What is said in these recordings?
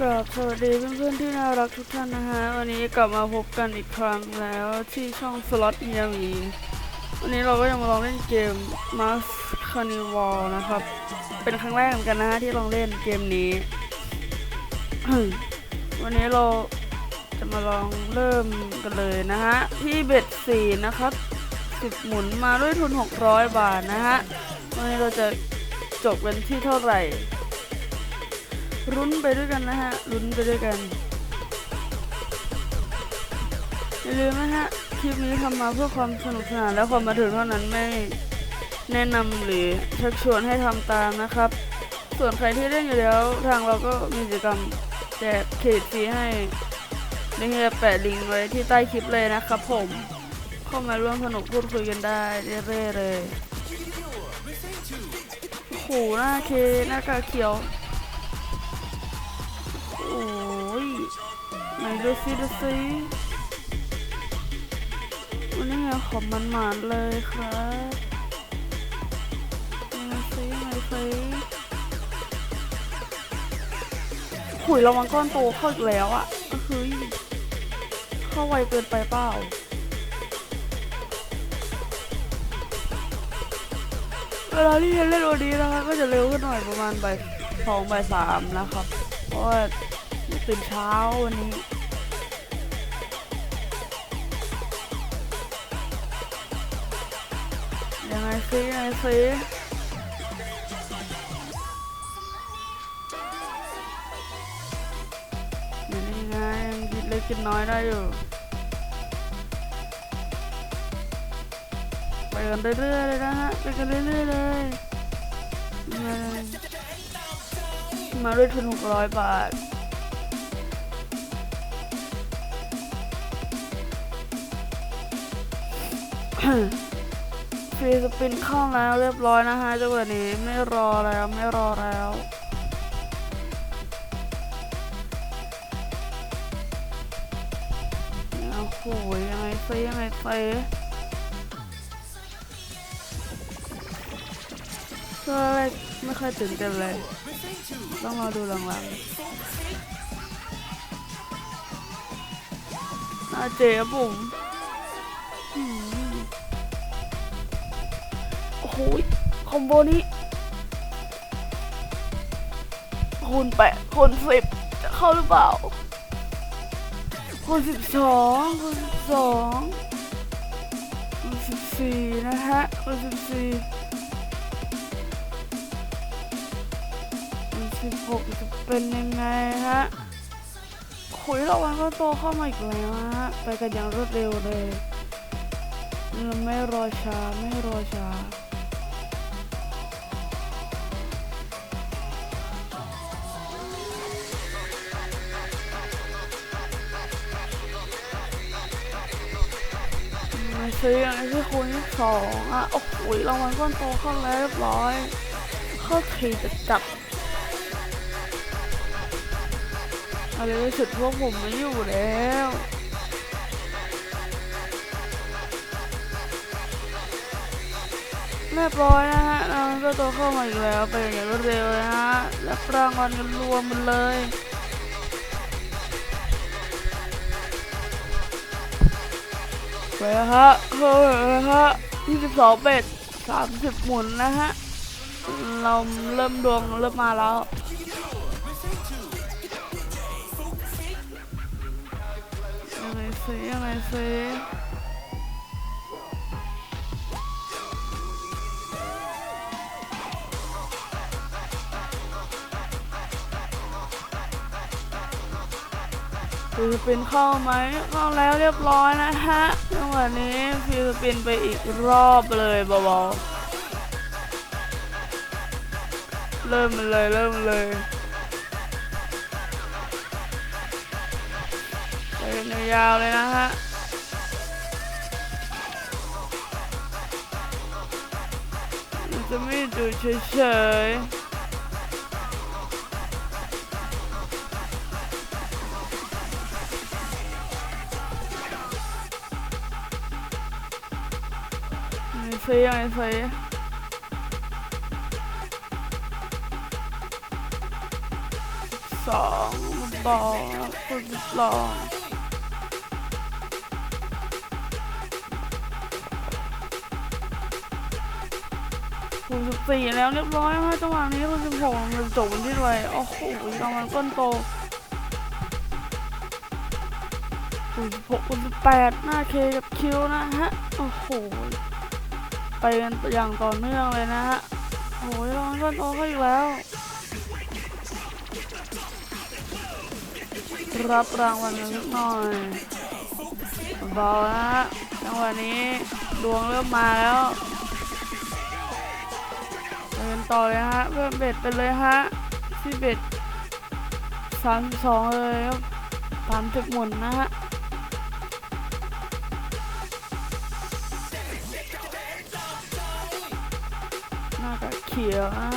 กราบสวัสดีเพื่อนๆที่น่ารักทุกท่านนะฮะ วันนี้กลับมาพบกันอีกครั้งแล้วที่ช่องสล็อตเมียมีวันนี้เราก็ยังมาลองเล่นเกม Mask Carnival นะครับ เป็นครั้งแรกเหมือนกันนะฮะที่ลองเล่นเกมนี้ วันนี้เราจะมาลองเริ่มกันเลยนะฮะ ที่เบ็ดสี่นะครับสิบหมุนมาด้วยทุน 600 บาทนะฮะ วันนี้เราจะจบกันที่เท่าไหร่ รุ้นไปด้วยกันนะฮะรุ้นไปด้วยกันอย่าลืมนะฮะคลิปนี้ทำมาเพื่อความสนุกสนานและความบันเทิงเท่านั้นไม่แนะนำหรือชักชวนให้ทำตามนะครับ ส่วนใครที่เล่นอยู่แล้วทางเราก็มีกิจกรรมแจกเครดิตฟรีให้ลิงก์จะแปะลิงก์ไว้ที่ใต้คลิปเลยนะครับผม เข้ามาร่วมสนุกพูดคุยกันได้เรื่อยๆเลยโหหน้าเคหน้ากากเขียว โอ้ยไหนดูซิดูซิวันนี้ไงขอมันหมานเลยครับยังไงซิยังไงซิขุยระวังก้อนโตเข้าอีกแล้วอะก็คือเข้าไวเกินไปเปล่าเวลาที่เล่นวันนี้นะคะก็จะเร็วขึ้นหน่อยประมาณบ่ายสองบ่ายสามนะครับ เพราะว่า ตื่นเช้าวันนี้ ยังไงซิยังไงซิอยู่นี่ไงยังกินเล็กกินน้อยได้อยู่ ไปกันเรื่อยๆเลยนะฮะ ไปกันเรื่อยๆเลยมามาด้วยทุนหกร้อยบาท ฟรีสปินเข้าแล้วเรียบร้อยนะฮะจังหวะนี้ไม่รอแล้วไม่รอแล้วโอ้โหยังไงเซยังไงเซก็แรกไม่ค่อยตื่นเต้นเลย ต้องรอดูหลังๆน่าเจ๊บุ๋ม หยคอมโบนี้คูณแปดคูณสิบจะเข้าหรือเปล่าคูณสิบสองคูณสิบสองคูณสิบสี่นะฮะคูณสิบสี่คูณสิบหกจะเป็นยังไงฮะคุยระวันก็โตเข้ามาอีกแล้วฮะไปกันอย่างรวดเร็วเลย ไม่รอช้า ไม่รอช้า ซื้ออย่างที่คูณที่สองอะ โอ้โหรางวัลก้อนโตเข้าแล้วเรียบร้อยเข้าทีจะจับอะไรก็ฉุดพวกผมไม่อยู่แล้วเรียบร้อยนะฮะรางวัลก็โตเข้ามาอีกแล้ว ไปอย่างรวดเร็วเลยฮะรับรางวัลกันรวมมันเลย ไปแล้ฮะเฮ้ยฮะ22เป็ดสามสิบหมุนนะฮะ เราเริ่มดวงเริ่มมาแล้วยังไงซิยังไงซิ ฟิลิปปินเข้าไหมเข้าแล้วเรียบร้อยนะฮะจังหวะนี้ฟิลิปปินส์ไปอีกรอบเลยเบาๆเริ่มมันเลยเริ่มมันเลยไปยาวๆเลยนะฮะจะไม่ดูเฉยๆ ยังไงซิยังไงซิสสองบอลคูณสิบสองคูณสิบสี่แล้วเรียบร้อยฮะจังหวะนี้คูณสิบหกมันจบที่ไรโอ้โหรางวัลก้นโตคูณสิบหกคูณสิบแปดหน้าเคกับคิวนะฮะ โอ้โห ไปกันอย่างต่อเนื่องเลยนะฮะ โอ้ยรางวัลก้นโตเข้าอีกแล้ว รับรางวัลกันสักหน่อยเบาๆนะฮะจังหวะนี้ดวงเริ่มมาแล้วไปกันต่อเลยฮะเพิ่มเบ็ดไปเลยฮะที่เบ็ดสามสองเลยครับสามสิบหมุนนะฮะ น้ากเขียวฮะ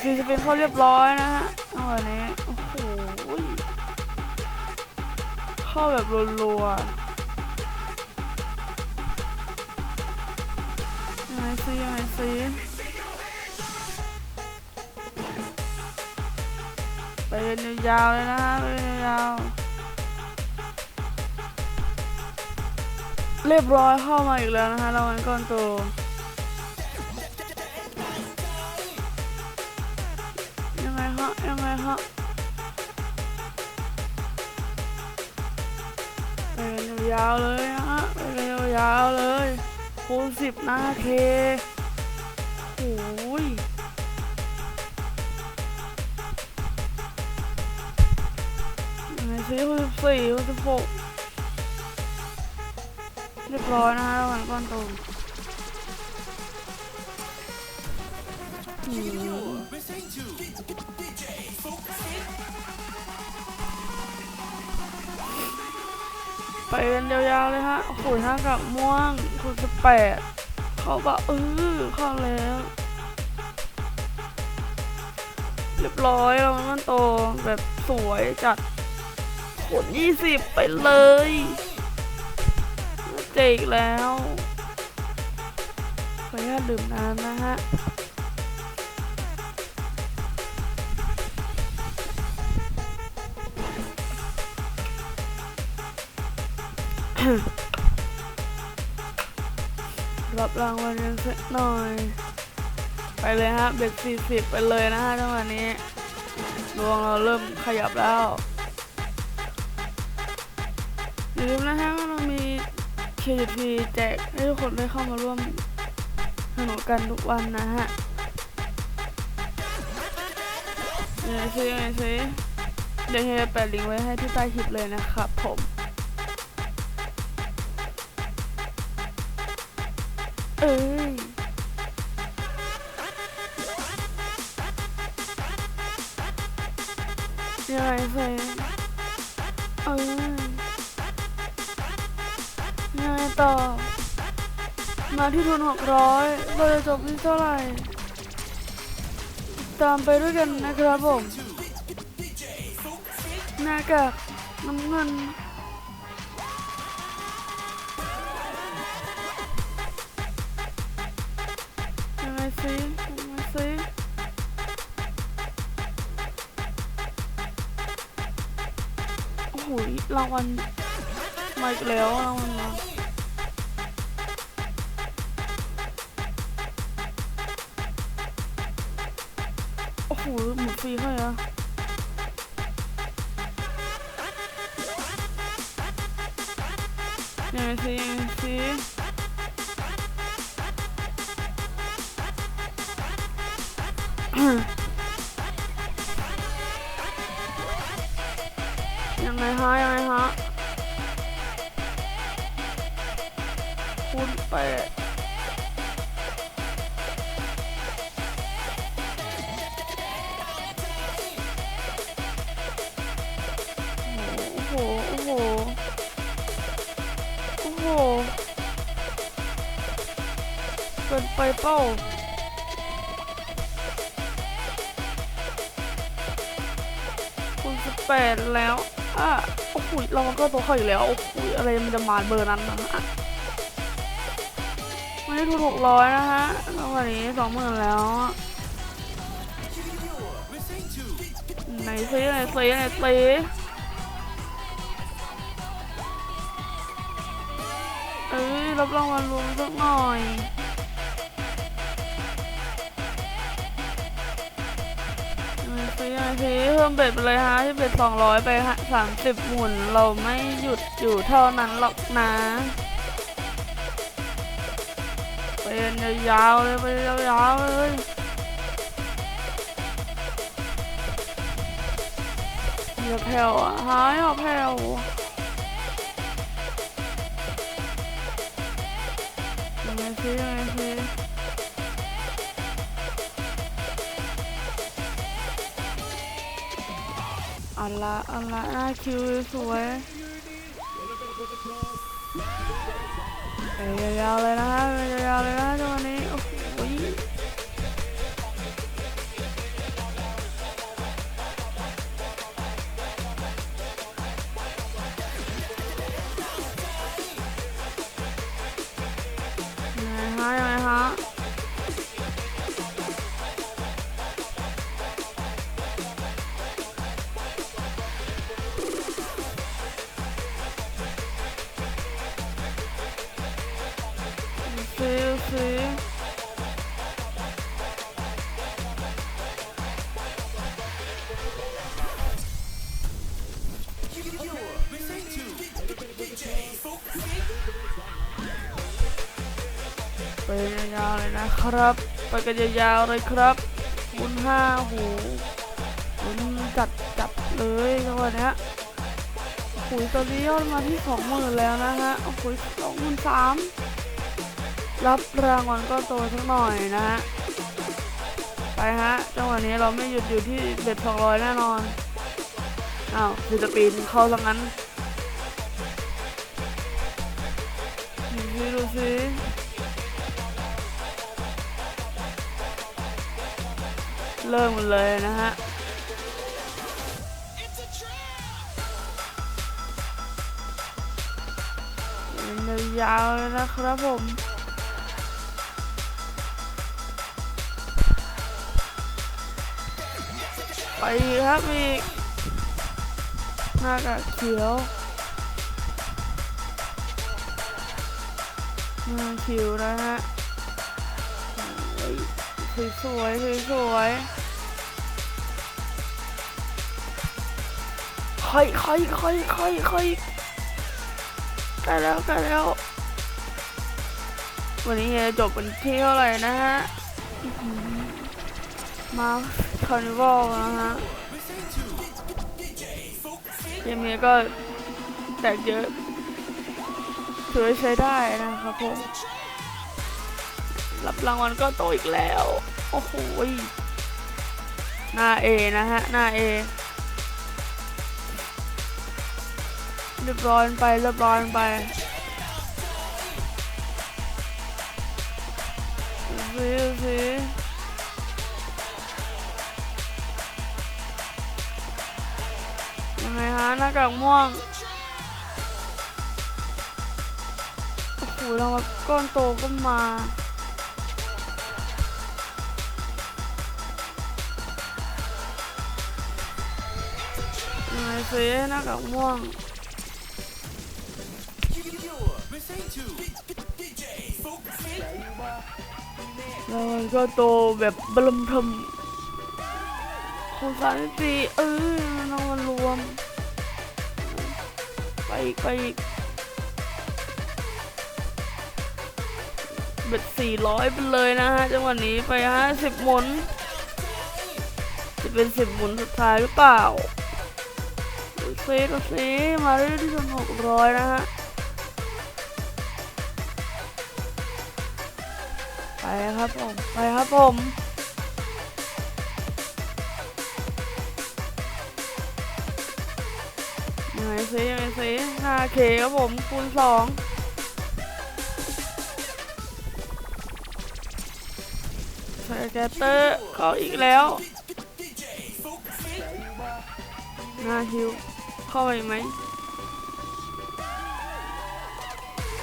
คือจะเป็นข้อเรียบร้อยนะฮะเอาอันนี้โอ้โหเข้าแบบรัวๆยังไงซิยังไงซิไปกันยาวๆเลยนะฮะไปกันยาว เรียบร้อยเข้ามาอีกแล้วนะฮะรางวัลก้อนโตยังไงฮะยังไงฮะไปกันยาวเลยนะฮะไปกันยาวเลยคูณสิบหน้าเคโอ้ยยังไงซิคูณสิบสี่คูณสิบหก เรียบร้อยนะฮะรางวัลก้อนโตอืมไปกันยาวๆเลยฮะ โอ้โหห้ากากม่วงคุณสิบแปด เขาบอกเออเข้าแล้ว เรียบร้อยแล้วมันโตแบบสวยจัดขนยี่สิบไปเลย เจ๊อีกแล้วขออนุญาตดื่มน้ำนะฮะรับรางวัลกันสักหน่อย ไปเลยฮะ เบ็ดสี่สิบไปเลยนะฮะจังหวะนี้ ดวงเราเริ่มขยับแล้วอย่าลืมนะฮะว่าเรามี KTP แจกให้ทุกคนได้เข้ามาร่วมสนุกกันทุกวันนะฮะยังไงซิยังไงซิเดี๋ยวเฮียแปะลิงก์ไว้ให้ที่ใต้คลิปเลยนะครับผมเอ้ยยังไงเฟยเอ้ย ต่อ มาที่ทุนหกร้อยเราจะจบที่เท่าไหร่ ตามไปด้วยกันนะครับผมหน้ากากน้ำเงินยังไงซิยังไงซิโอ้โหรางวัลมาอีกแล้วรางวัลมา หมุนฟรีใหเกินไปเป้าคุณสิบแปดแล้วอะโอ้โหเราก็ตัวเข้าอยู่แล้ว โอ้โหอะไรมันจะมาเบอร์นั้นนะอะวันนี้ทุนหกร้อยนะฮะแล้ววันนี้สองหมื่นแล้วไหนซีไหนซีไหนซี รับรางวัลรวมสักหน่อยไหนซีไหนซีเพิ่มเบ็ดไปเลยฮะที่เบ็ดสองร้อยไปฮะสามสิบหมุนเราไม่หยุดอยู่เท่านั้นหรอกนะเป็นยาวๆเลยไปยาวๆเลยอย่าแผ่วอะหายอย่าแผ่ว ยังไงสิยังไงสิอันละอันละหน้ ดูสิดูสิไปยาวๆเลยนะครับ ไปกันยาวๆเลยครับบุญห้าหูบุญจัดจัดเลยจังหวะเนี้ยหุยตอนนี้ยอดมาที่สองหมื่นแล้วนะฮะโอ้โหสองหมื่นสาม รับรางวัลก็โตสักหน่อยนะฮะ ไปฮะ จังหวะนี้เราไม่หยุดอยู่ที่เบ็ดสองร้อยแน่นอน อ้าวฟิลปปินเข้าซะงั้นดูสิดูสิเริ่มกันเลยนะฮะยาวเลยนะครับผม ไปครับอีกหน้ากากเขียวหน้าคิวนะฮะเฮ้ยสวยสวยสวยค่อยค่อยค่อยค่อยค่อยกล้แล้วกล้แล้ว วันนี้จะจบวันที่เท่าไหร่นะฮะมาาร์นิวัลนะฮะเกมนี้ก็แตกเยอะถือใช้ได้นะครับผม รับรางวัลก็โตอีกแล้ว โอ้โห หน้าเอนะฮะ หน้าเอเรียบร้อยไปเรียบร้อยไปดูสิดูสิยั หน้ากากม่วงโอ้โหเรางวัลก้อนโตก็มายังไงสิหน้ากากม่วงแล้วมันก็โตแบบบลัมทมของสารนิติเออน้องมันรวม ไปอีกไปอีกเบ็ดสี่ร้อยไปเลยนะฮะจังหวะนี้ไปห้าสิบหมุน จะเป็นสิบหมุนสุดท้ายหรือเปล่าดูซิดูซิมาเรื่อยที่หกร้อยนะฮะไปครับผม ไปครับผม ไงซิยังไงซิ 5K ครับผมคูณสองแกตเตอร์เข้าอีกแล้วหน้าฮิวเข้าไปไหม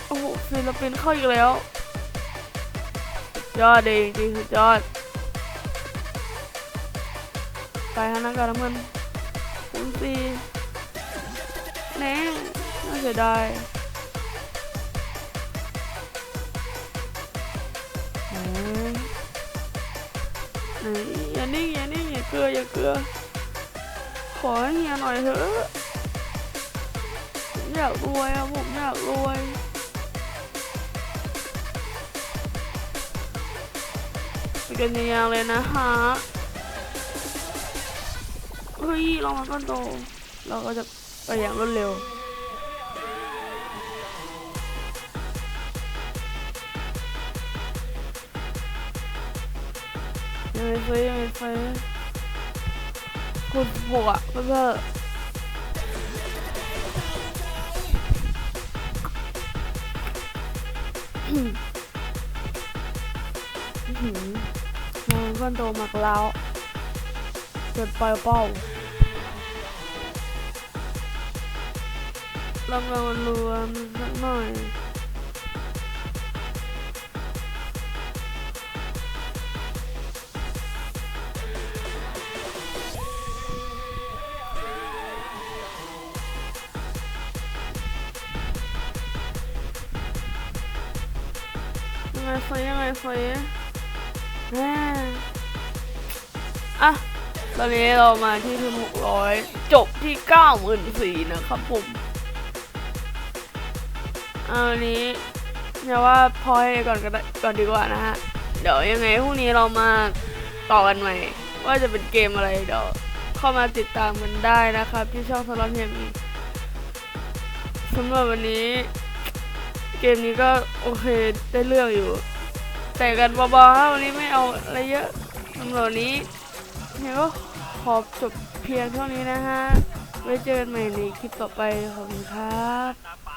โอ้โหฟิลิปปินส์เข้าอีกแล้ว ยอดดีจริงๆสุดยอด ไปฮะนักการน้ำเงินคูณสี่ แน่น่าเสียดายเอ้ยไหนอย่านิ่งอย่านิ่งอย่าเกลืออย่าเกลือขอให้เฮียหน่อยเถอะอยากรวยอะผมอยากรวยไปกันยาวเลยนะฮะ เฮ้ยลองมาก้อนโต เราก็จะ ไปอย่างรวดเร็วยังไงเฟยยังไงเฟยคุณหกอะเพื่อนหืมองก้อนโตมากแล้วเกิดไปเป้า ลองเรารวมสักหน่อย ยังไงเฟยยังไงเฟยแม่อะ ตอนนี้เรามาที่ทุนหกร้อยจบที่เก้าหมื่นสี่นะครับผม เอาวันนี้เนี่ยว่าพอให้ก่อนก็ได้ก่อนดีกว่านะฮะ เดี๋ยวยังไงพรุ่งนี้เรามาต่อกันใหม่ ว่าจะเป็นเกมอะไรเดี๋ยวเข้ามาติดตามกันได้นะครับ ที่ช่องสลอตเฮมีสำหรับวันนี้ เกมนี้ก็โอเคได้เรื่องอยู่ แต่กันเบาๆฮะวันนี้ไม่เอาอะไรเยอะสำหรับวันนี้เนี่ยก็ขอจบเพียงเท่านี้นะฮะไว้เจอกันใหม่ในคลิปต่อไปขอบคุณครับ